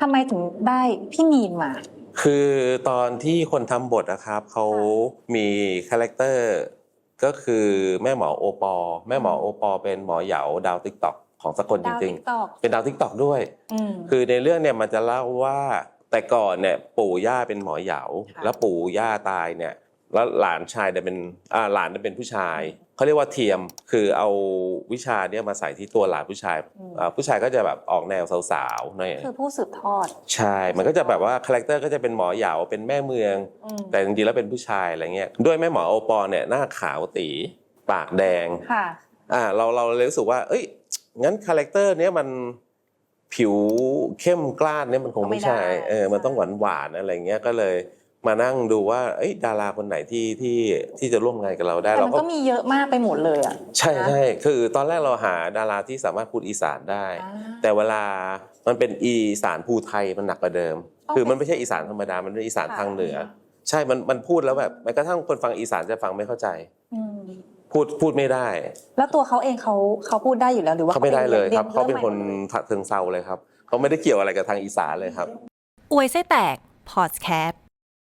ทำไมถึงได้พี่มีนมา คือตอนที่คนทำบทนะครับเขามีคาแรคเตอร์ก็คือแม่หมอโอปอ แม่หมอโอปอ เป็นหมอเหยาดาวติ๊กต็อกของสกลจดาวริงติ๊กตอกๆเป็นดาวติ๊กต็อกด้วย อืม คือในเรื่องเนี่ยมันจะเล่าว่าแต่ก่อนเนี่ยปู่ย่าเป็นหมอเหยา ค่ะ แล้วปู่ย่าตายเนี่ย แล้วหลานชายเนี่ยเป็นอ่าหลานเนี่ยเป็นผู้ชายเขาเรียกว่าเทียมคือเอาวิชาเนี่ยมาใส่ที่ตัวหลานผู้ชายอ่าผู้ชายก็จะแบบออกแนวสาวๆหน่อยคือผู้สืบทอดใช่ มันก็จะแบบว่าคาแรคเตอร์ก็จะเป็นหมอเหยาเป็นแม่เมืองอืมแต่จริงๆแล้วเป็นผู้ชายอะไรเงี้ยด้วยแม่หมอโอปอเนี่ยหน้าขาวตีปากแดงค่ะอ่าเราเราเลยรู้สึกว่า เอ้ยงั้นคาแรคเตอร์เนี้ยมันผิวเข้มกล้านเนี่ยมันคงไม่ใช่ไม่ได้เออมันใช่ต้องหวานหวานๆอะไรเงี้ยก็เลย มานั่งดูว่าเอ้ยดาราคนไหนที่ที่ที่จะร่วมงานกับเราได้แต่เรามันก็ก็มีเยอะมากไปหมดเลยอะใช่นะใช่คือตอนแรกเราหาดาราที่สามารถพูดอีสานได้ อ่า แต่เวลามันเป็นอีสานภูไทยมันหนักกว่าเดิมต้องคือมันเป็นไม่ใช่อีสานธรรมดา มันเป็นอีสานค่ะ ทางเหนือ ใช่มันมันพูดแล้วแบบแม้กระทั่งคนฟังอีสานจะฟังไม่เข้าใจ อืมพูดพูดไม่ได้แล้วตัวเขาเองเขาเขาพูดได้อยู่แล้วหรือว่าเขาไม่ได้เลยครับยเขาเป็นคนริ่มใหม่หมดลยทะเทิงเซาเลยครับเขาไม่ได้เกี่ยวอะไรกับทางอีสานเลยครับ อวยไส้แตก พอดแคสต์